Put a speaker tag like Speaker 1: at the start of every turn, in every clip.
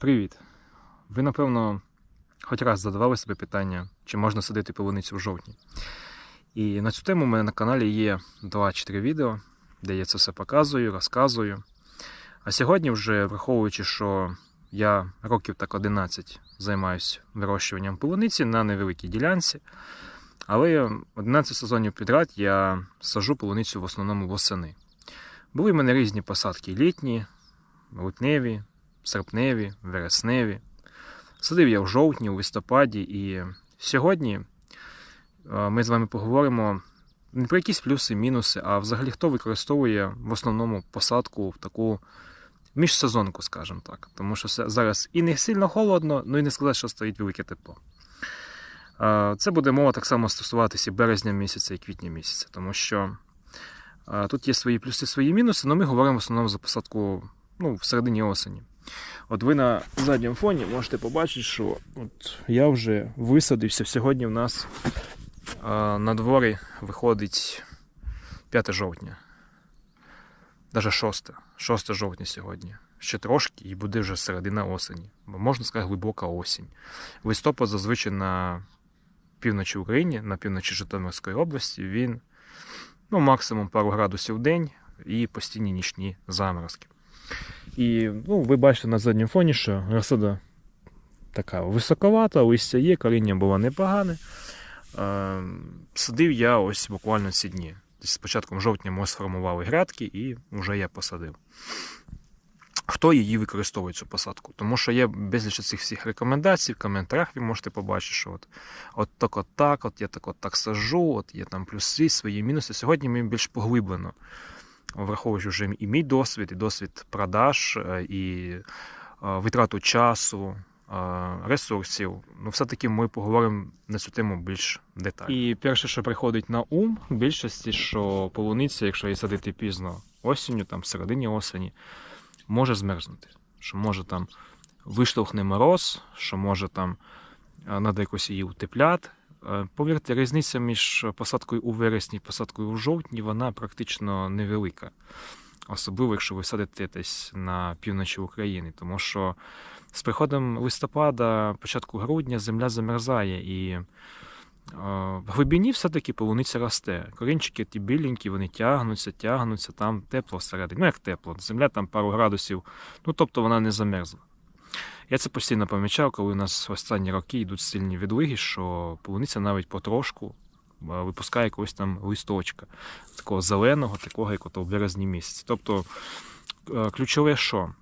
Speaker 1: Привіт! Ви, напевно, хоч раз задавали собі питання, чи можна садити полуницю в жовтні. І на цю тему у мене на каналі є 2-4 відео, де я це все показую, розказую. А сьогодні, вже враховуючи, що я років так 11 займаюся вирощуванням полуниці на невеликій ділянці, але 11 сезонів підряд я сажу полуницю в основному восени. Були в мене різні посадки літні, лютневі, серпневі, вересневі. Садив я в жовтні, у листопаді, і сьогодні е, ми з вами поговоримо не про якісь плюси, мінуси, а взагалі хто використовує в основному посадку в таку міжсезонку, скажімо так. Тому що зараз і не сильно холодно, ну і не сказати, що стоїть велике тепло. Е, Це буде мова так само стосуватися березня місяця і квітня місяця, тому що е, тут є свої плюси, свої мінуси, але ми говоримо в основному за посадку ну, в середині осені. От ви на задньому фоні можете побачити, що от я вже висадився. Сьогодні в нас а, на дворі виходить 5 жовтня. Навіть 6. 6 жовтня сьогодні. Ще трошки і буде вже середина осені. Можна сказати, глибока осінь. Листопад зазвичай на півночі України, на півночі Житомирської області, він ну, максимум пару градусів в день і постійні нічні заморозки. І ну, ви бачите на задньому фоні, що розсада така високовата, листя є, коріння було непогане. Е, садив я ось буквально ці дні. З початком жовтня ми сформували грядки і вже я посадив. Хто її використовує цю посадку? Тому що є безліч цих всіх рекомендацій, в коментарях ви можете побачити, що от, от так, от так, от я так от так сажу, от є там плюси, свої мінуси. Сьогодні ми більш поглиблено враховуючи вже і мій досвід, і досвід продаж, е, і е, витрату часу, е, ресурсів. Ну, все-таки ми поговоримо на цю тему більш детально. І перше, що приходить на ум в більшості, що полуниця, якщо її садити пізно осінню, там в середині осені, може змерзнути. Що може там виштовхне мороз, що може там треба якось її утепляти. Е, Повірте, різниця між посадкою у вересні і посадкою у жовтні вона практично невелика. Особливо, якщо ви садите десь на півночі України, тому що з приходом листопада, початку грудня земля замерзає і е, в глибині все-таки полуниця росте. Корінчики ті біленькі, вони тягнуться, тягнуться, там тепло всередині. Ну, як тепло, земля там пару градусів, ну тобто вона не замерзла. Я це постійно помічав, коли у нас в останні роки йдуть сильні відлиги, що полуниця навіть потрошку випускає якогось там листочка, такого зеленого, такого, як в березні місяці. Тобто е, ключове що?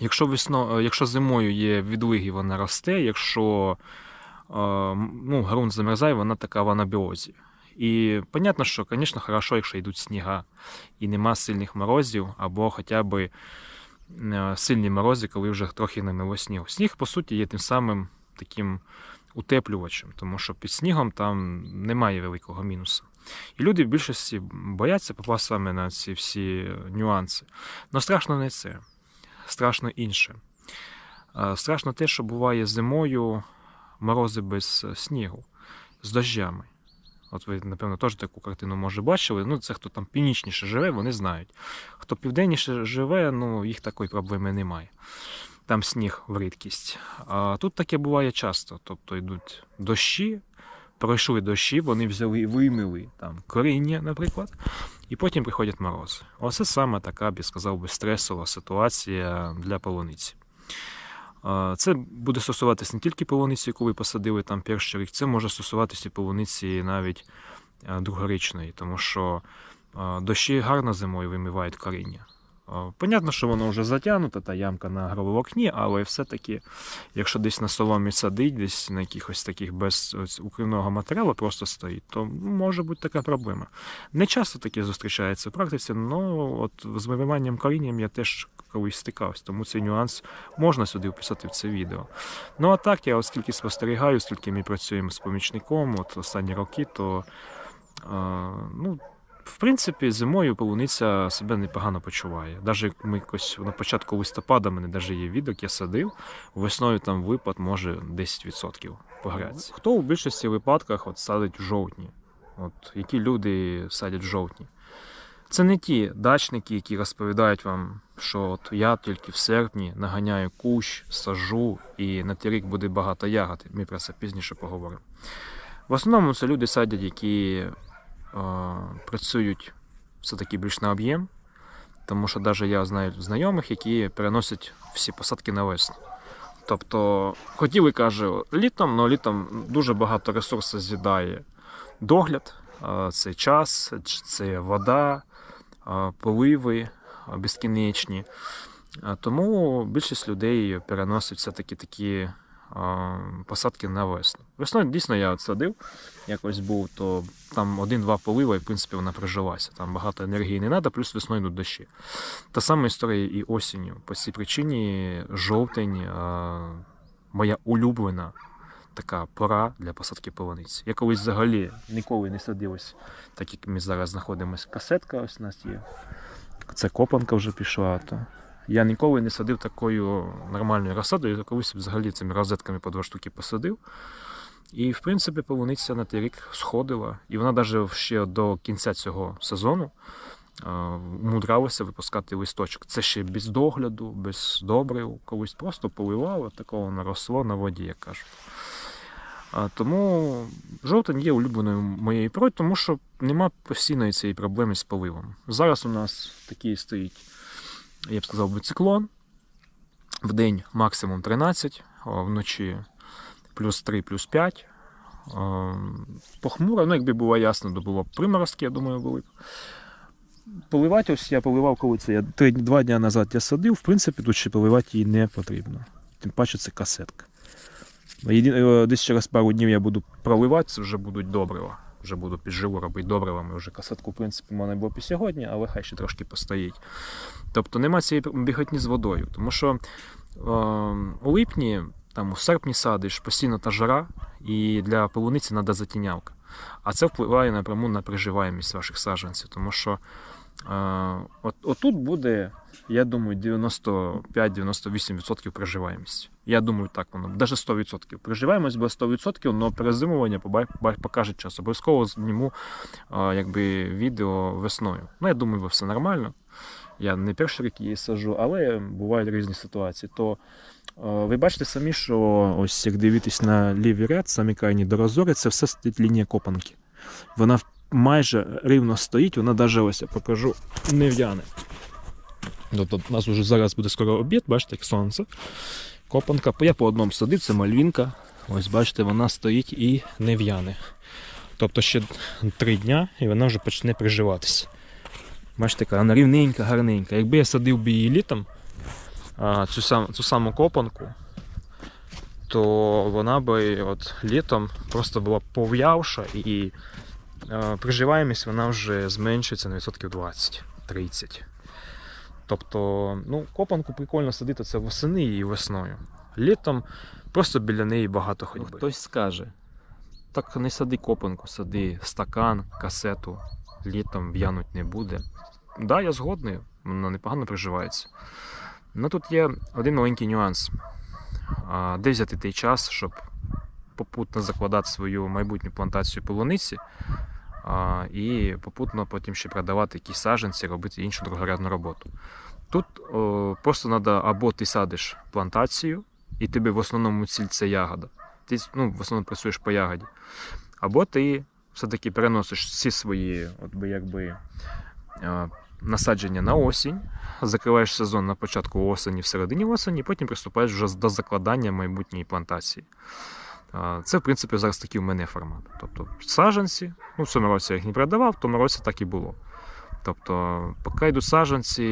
Speaker 1: Якщо весно, е, якщо зимою є відлиги, вона росте, якщо е, ну, ґрунт замерзає, вона така в анабіозі. І понятно, що, звісно, хорошо, якщо йдуть сніга і нема сильних морозів, або хоча б сильні морози, коли вже трохи намило снігу. Сніг, по суті, є тим самим таким утеплювачем, тому що під снігом там немає великого мінусу. І люди в більшості бояться попасти саме на ці всі нюанси. Але страшно не це, страшно інше. Е, Страшно те, що буває зимою морози без е, снігу, з дощами. От ви, напевно, теж таку картину може бачили. Ну, це хто там північніше живе, вони знають. Хто південніше живе, ну їх такої проблеми немає. Там сніг в рідкість. А тут таке буває часто. Тобто йдуть дощі, пройшли дощі, вони взяли і вимили там коріння, наприклад, і потім приходять морози. Оце саме така, я сказав би, стресова ситуація для полуниці. Це буде стосуватися не тільки полуниці, яку ви посадили там перший рік, це може стосуватися і полуниці навіть другорічної, тому що дощі гарно зимою вимивають коріння. Понятно, що воно вже затягнута, та ямка на гроволокні, але все-таки, якщо десь на соломі садить, десь на якихось таких без укривного матеріалу просто стоїть, то може бути така проблема. Не часто таке зустрічається в практиці, але з вимиванням корінням я теж колись стикався, тому цей нюанс можна сюди вписати в це відео. Ну а так, я оскільки спостерігаю, оскільки ми працюємо з помічником, от останні роки, то ну, в принципі, зимою полуниця себе непогано почуває. Навіть ми якось на початку листопада, мене навіть є відок, я садив, весною там випад може 10% по. Хто в більшості випадках от садить в жовтні? От, які люди садять в жовтні? Це не ті дачники, які розповідають вам, що от я тільки в серпні наганяю кущ, сажу, і на той рік буде багато ягод. Ми про це пізніше поговоримо. В основному це люди садять, які працюють все-таки більш на об'єм, тому що навіть я знаю знайомих, які переносять всі посадки на весну. Тобто, хотіли, каже, літом, але літом дуже багато ресурсів з'їдає догляд, це час, це вода, поливи безкінечні. Тому більшість людей переносить все-таки такі посадки на весну. Весною дійсно я от садив, якось був, то там один-два полива, і в принципі вона прижилася. Там багато енергії не треба, плюс весною йдуть дощі. Та сама історія і осінню. По цій причині жовтень моя улюблена така пора для посадки полуниці. Я колись взагалі ніколи не садив ось, так як ми зараз знаходимося. Касетка ось у нас є. Це копанка вже пішла. То. Я ніколи не садив такою нормальною розсадою, я колись взагалі цими розетками по два штуки посадив. І, в принципі, полуниця на той рік сходила. І вона навіть ще до кінця цього сезону умудралася випускати листочок. Це ще без догляду, без добрив, колись просто поливало, такого воно росло на воді, як кажуть. Тому жовтень є улюбленою моєю порою, тому що нема постійної цієї проблеми з поливом. Зараз у нас такий стоїть, я б сказав, би циклон. В день максимум 13, а вночі плюс 3, плюс 5. А, Похмуро, ну якби було ясно, то було б приморозки, я думаю, були б. Поливати ось я поливав, коли це я три, два дні назад я садив, в принципі, тут ще поливати її не потрібно. Тим паче це касетка. Е, Десь через пару днів я буду проливати, це вже будуть добрива. Вже буду підживу робити добривами. Вже касатку в принципі, мене було і сьогодні, але хай ще трошки постоїть. Тобто нема цієї біготні з водою. Тому що о, у липні, там, у серпні садиш постійно та жара, і для полуниці треба затінявка. А це впливає напряму на приживаємість ваших саджанців. Тому що е, от, отут буде, я думаю, 95-98% приживаємості. Я думаю, так воно, навіть 100%. Приживаємость буде 100%, але перезимування покаже час. Обов'язково зніму якби, відео весною. Ну, я думаю, все нормально. Я не перший рік її сажу, але бувають різні ситуації. То ви бачите самі, що ось як дивитесь на лівий ряд, самі крайні до розори, це все стоїть лінія копанки. Вона майже рівно стоїть, вона навіть ось я покажу не в'яне. Тобто у нас вже зараз буде скоро обід, бачите, як сонце. Копанка. Я по одному садив, це мальвінка. Ось бачите, вона стоїть і не в'яне. Тобто ще три дня і вона вже почне приживатися. Бачите, вона рівненька, гарненька. Якби я садив би її літом, цю, сам, цю саму копанку, то вона би от літом просто була пов'явша і е, приживаємість вона вже зменшується на відсотків 20-30. Тобто, ну, копанку прикольно садити це восени і весною. Літом просто біля неї багато ходьби. Хтось скаже, так не сади копанку, сади стакан, касету, літом в'януть не буде. Так, да, я згодний, вона непогано приживається. Ну тут є один маленький нюанс. А, Де взяти той час, щоб попутно закладати свою майбутню плантацію полуниці, і попутно потім ще продавати якісь саджанці, робити іншу другорядну роботу. Тут о, просто треба або ти садиш плантацію, і тобі в основному ціль це ягода. Ти ну, в основному працюєш по ягоді. Або ти все-таки переносиш всі свої от би, якби, насадження на осінь, закриваєш сезон на початку осені, в середині осені, і потім приступаєш вже до закладання майбутньої плантації. Це, в принципі, зараз такий у мене формат. Тобто саджанці, ну в цьому році я їх не продавав, в тому році так і було. Тобто, поки йдуть саджанці,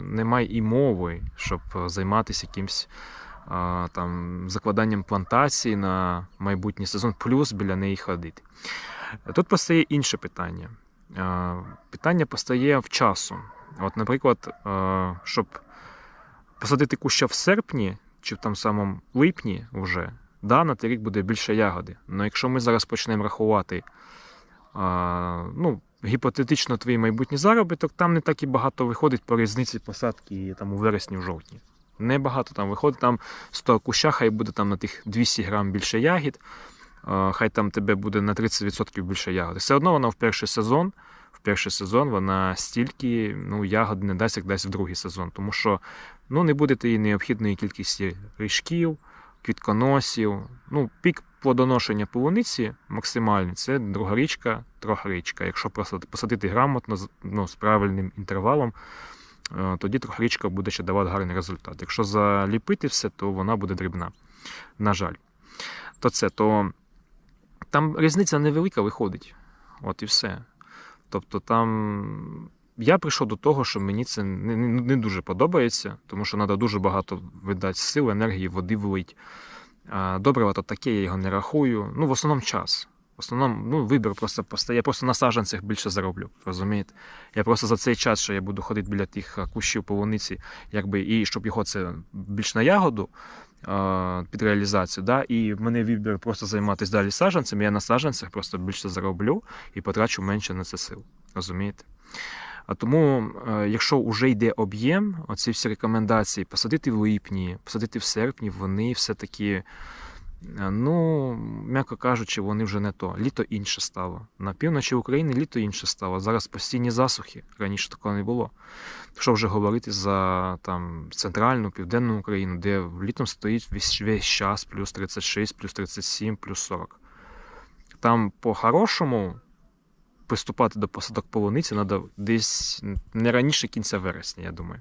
Speaker 1: немає і мови, щоб займатися якимсь а, там, закладанням плантації на майбутній сезон, плюс біля неї ходити. Тут постає інше питання. Питання постає в часу. От, наприклад, щоб посадити куща в серпні чи в там самому липні вже, да, на той рік буде більше ягоди. Але якщо ми зараз почнемо рахувати, а, ну, гіпотетично твій майбутній заробіток, там не так і багато виходить по різниці посадки там, у вересні, в жовтні. Небагато там виходить, там 100 куща, хай буде там на тих 200 грам більше ягід. е, хай там тебе буде на 30% більше ягоди. Все одно вона в перший сезон, в перший сезон вона стільки ну, ягод не дасть, як дасть в другий сезон. Тому що ну, не буде тієї необхідної кількості ріжків, квітконосів. Ну, пік плодоношення полуниці максимальний це друга річка, трохи річка. Якщо посадити грамотно, ну, з правильним інтервалом, е, тоді трохрічка буде ще давати гарний результат. Якщо заліпити все, то вона буде дрібна. На жаль. То це, то там різниця невелика виходить. От і все. Тобто там. Я прийшов до того, що мені це не, не, не дуже подобається, тому що треба дуже багато видати сил, енергії, води влить. Добрива то таке, я його не рахую. Ну, в основному час. В основному, ну, вибір просто постає. Я просто на саджанцях більше зароблю. Розумієте? Я просто за цей час, що я буду ходити біля тих кущів полуниці, якби, і щоб його це більш на ягоду під реалізацію. Да? І в мене вибір просто займатися далі саджанцями. Я на саджанцях просто більше зароблю і потрачу менше на це сил. Розумієте? А тому, е, якщо вже йде об'єм, оці всі рекомендації посадити в липні, посадити в серпні, вони все-таки, е, ну, м'яко кажучи, вони вже не то. Літо інше стало. На півночі України літо інше стало. Зараз постійні засухи. Раніше такого не було. Що вже говорити за там, центральну, південну Україну, де літом стоїть весь, весь час плюс 36, плюс 37, плюс 40. Там по-хорошому приступати до посадок полуниці треба десь не раніше кінця вересня, я думаю.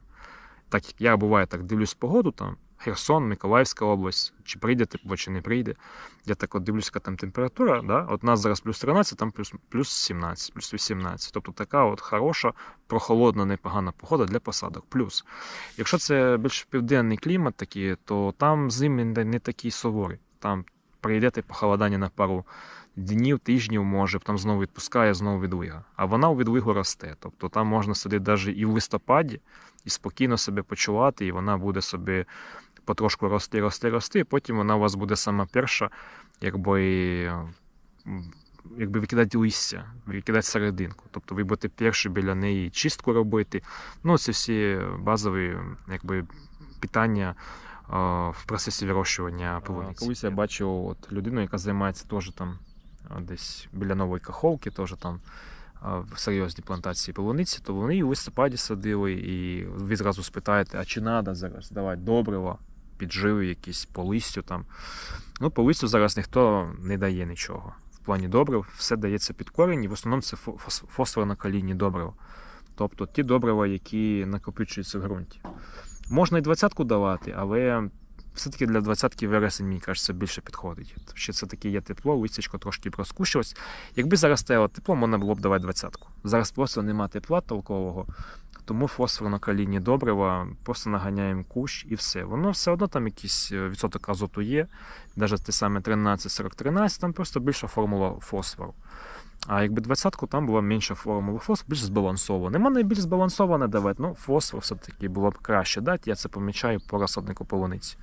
Speaker 1: Так як я буває так дивлюсь погоду, там Херсон, Миколаївська область, чи прийде тепло, чи не прийде. Я так от дивлюсь, яка там температура. Да? От нас зараз плюс 13, там плюс, плюс 17, плюс 18. Тобто така от хороша, прохолодна, непогана погода для посадок. Плюс, якщо це більш південний клімат такий, то там зими не такі суворі. Там прийдете похолодання на пару днів, тижнів, може, там знову відпускає, знову відлига. А вона у відлигу росте. Тобто там можна сидіти навіть і в листопаді, і спокійно себе почувати, і вона буде собі потрошку рости, рости, рости, і потім вона у вас буде сама перша, якби, якби викидати листя, викидати серединку. Тобто ви будете перші біля неї чистку робити. Ну, це всі базові якби, питання а, в процесі вирощування полуниці. Колись я бачив от, людину, яка займається теж там десь біля нової каховки, теж там в серйозній плантації полуниці, то вони і в листопаді садили, і ви зразу спитаєте, а чи треба зараз давати добрива, підживи якісь по листю там. Ну, по листю зараз ніхто не дає нічого. В плані добрив все дається під корінь, і в основному це фо- фос- фосфорно-калійні добрива. Тобто ті добрива, які накопичуються в ґрунті. Можна і двадцятку давати, але все-таки для двадцятки вересень, мені кажеться, більше підходить. Ще це таки є тепло, листячко трошки розкущилось. Якби зараз стояло тепло, можна було б давати двадцятку. Зараз просто нема тепла толкового, тому фосфорно-калійні добрива просто наганяємо кущ і все. Воно все одно там якийсь е, відсоток азоту є, навіть те саме 13-40-13, там просто більша формула фосфору. А якби двадцятку там була менша формула фосфору, більш збалансована. Нема найбільш збалансоване давати, ну фосфор все-таки було б краще дати. Я це помічаю по розсаднику полуниці.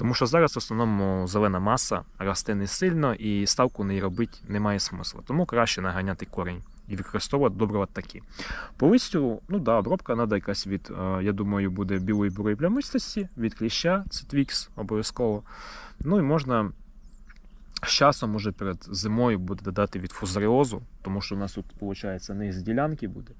Speaker 1: Тому що зараз в основному зелена маса росте не сильно і ставку неї робити немає смисла. Тому краще наганяти корінь і використовувати добрива такі. По листю, ну да, обробка треба якась від, е, я думаю, буде білої бурої плямистості, від кліща, це твікс обов'язково. Ну і можна з часом, уже перед зимою буде додати від фузаріозу, тому що у нас тут, виходить, низ ділянки буде.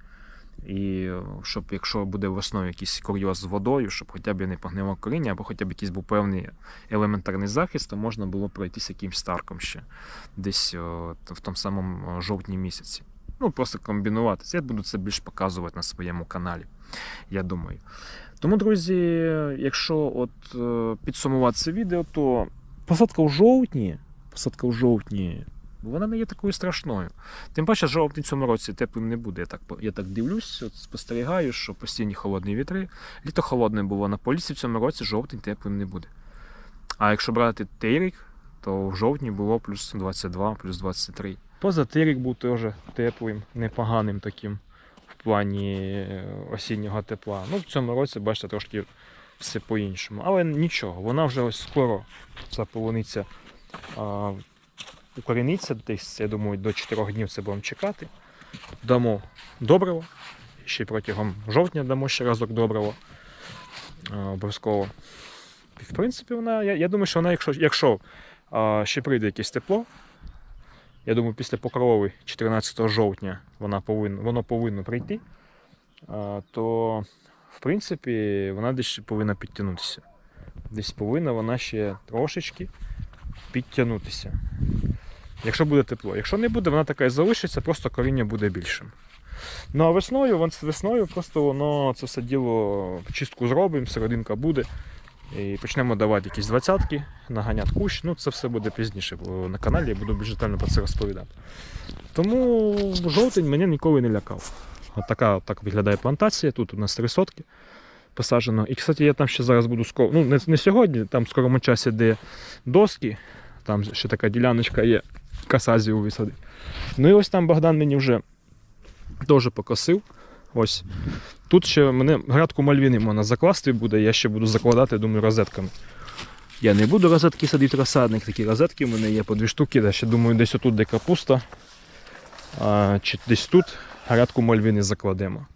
Speaker 1: І е, щоб, якщо буде весною якийсь курйоз з водою, щоб хоча б не погнило коріння, або хоча б якийсь був певний елементарний захист, то можна було пройтися якимсь старком ще десь о, т- в тому самому жовтні місяці. Ну, просто комбінувати. Я буду це більш показувати на своєму каналі, я думаю. Тому, друзі, якщо от е, підсумувати це відео, то посадка в жовтні, посадка в жовтні, вона не є такою страшною. Тим паче, жовтень цьому році теплим не буде. Я так, я так дивлюсь, от спостерігаю, що постійні холодні вітри. Літо холодне було на полісі в цьому році, жовтень теплим не буде. А якщо брати той рік, то в жовтні було плюс 22, плюс 23. Поза той рік був теж теплим, непоганим таким в плані е, осіннього тепла. Ну, в цьому році, бачите, трошки все по-іншому. Але нічого, вона вже ось скоро ця укоріниться десь, я думаю, до 4 днів це будемо чекати. Дамо добриво. Ще протягом жовтня дамо ще разок добриво. А, обов'язково. В принципі, вона, я, я думаю, що вона, якщо, якщо А ще прийде якесь тепло. Я думаю, після покрови 14 жовтня вона повинна, воно повинно прийти. А, то, в принципі, вона десь повинна підтягнутися. Десь повинна вона ще трошечки підтягнутися. Якщо буде тепло. Якщо не буде, вона така і залишиться, просто коріння буде більшим. Ну а весною, весною просто воно це все діло чистку зробимо, серединка буде. І почнемо давати якісь двадцятки, наганяти кущ. Ну, це все буде пізніше, бо на каналі я буду більш детально про це розповідати. Тому жовтень мене ніколи не лякав. От така от так виглядає плантація. Тут у нас три сотки посаджено. І, кстати, я там ще зараз буду скоро. Ну, не, не сьогодні, там в скорому часі, де доски, там ще така діляночка є, касазію висадить. Ну і ось там Богдан мені вже теж покосив. Ось. Тут ще мене градку мальвіни можна закласти буде, я ще буду закладати, думаю, розетками. Я не буду розетки садити розсадник, такі розетки в мене є по дві штуки, я ще думаю, десь отут де капуста, а, чи десь тут грядку мальвіни закладемо.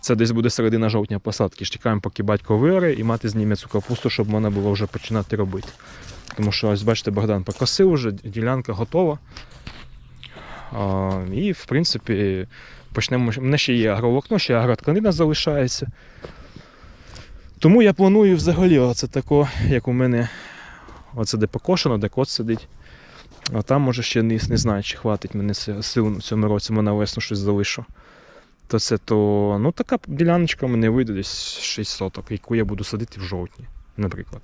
Speaker 1: Це десь буде середина жовтня посадки. Чекаємо, поки батько виоре і мати зніме цю капусту, щоб можна було вже починати робити. Тому що, ось бачите, Богдан покосив вже, ділянка готова. І, в принципі, почнемо. У мене ще є агроволокно, ще агротканина залишається. Тому я планую взагалі, оце тако, як у мене, оце де покошено, де кот сидить. А там, може, ще не, не знаю, чи хватить мене си- сил в цьому році, ми на весну щось залишу. То це то, ну така діляночка в мене вийде десь 6 соток, яку я буду садити в жовтні, наприклад.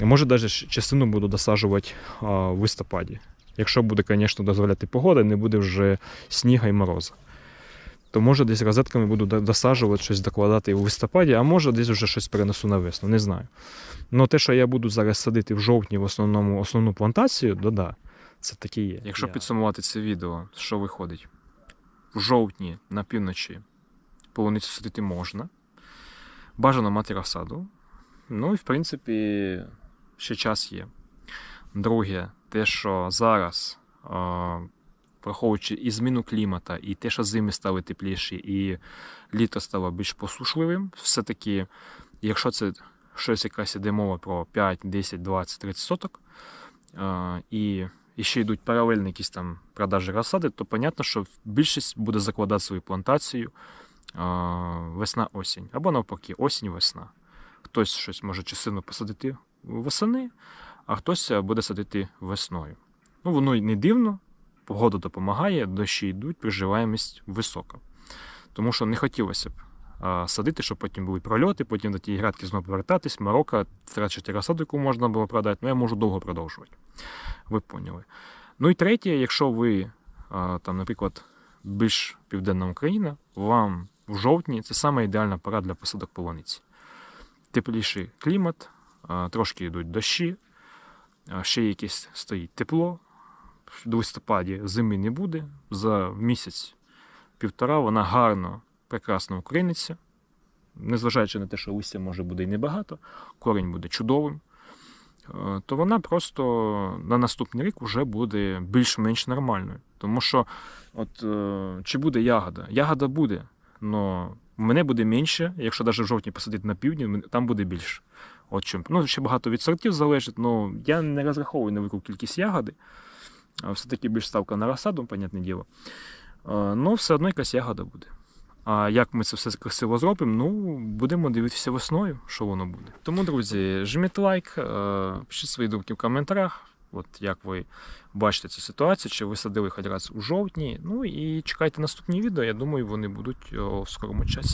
Speaker 1: І може навіть частину буду досаджувати в листопаді. Якщо буде, звісно, дозволяти погода, не буде вже сніга і мороза. То може десь розетками буду до- досаджувати, щось докладати в листопаді, а може десь вже щось перенесу на весну, не знаю. Ну те, що я буду зараз садити в жовтні в основному основну плантацію, то да, це таке є. Якщо підсумувати це відео, що виходить? В жовтні на півночі полуницю садити можна. Бажано мати розсаду. Ну і в принципі, ще час є. Друге, те, що зараз, а, враховуючи і зміну клімата, і те, що зими стали тепліші, і літо стало більш посушливим, все-таки, якщо це щось якась іде мова про 5, 10, 20, 30 соток, і, і ще йдуть паралельні якісь там продажі розсади, то понятно, що більшість буде закладати свою плантацію весна-осінь, або навпаки, осінь-весна. Хтось щось може частину посадити восени, а хтось е, буде садити весною. Ну, воно й не дивно, погода допомагає, дощі йдуть, приживаємість висока. Тому що не хотілося б садити, щоб потім були прольоти, потім до тієї градки знову повертатись, Марокко, втрачати розсаду, яку можна було продати, ну я можу довго продовжувати. Ви поняли. Ну і третє, якщо ви, там, наприклад, більш південна Україна, вам в жовтні це саме ідеальна пора для посадок полуниці. Тепліший клімат, трошки йдуть дощі, ще якесь стоїть тепло. В листопаді зими не буде. За місяць півтора вона гарно, прекрасно укоріниться. Незважаючи на те, що листя може буде і небагато, корінь буде чудовим, то вона просто на наступний рік вже буде більш-менш нормальною. Тому що, от, е, чи буде ягода? Ягода буде, але мене буде менше, якщо навіть в жовтні посадити на півдні, там буде більше. От чим. Ну, ще багато від сортів залежить, але я не розраховую на велику кількість ягоди. Все-таки більш ставка на розсаду, понятне діло. Ну, все одно якась ягода буде. А як ми це все красиво зробимо, ну, будемо дивитися весною, що воно буде. Тому, друзі, жміть лайк, е, пишіть свої думки в коментарях. От як ви бачите цю ситуацію, чи ви садили хоч раз у жовтні. Ну і чекайте наступні відео. Я думаю, вони будуть в скорому часі.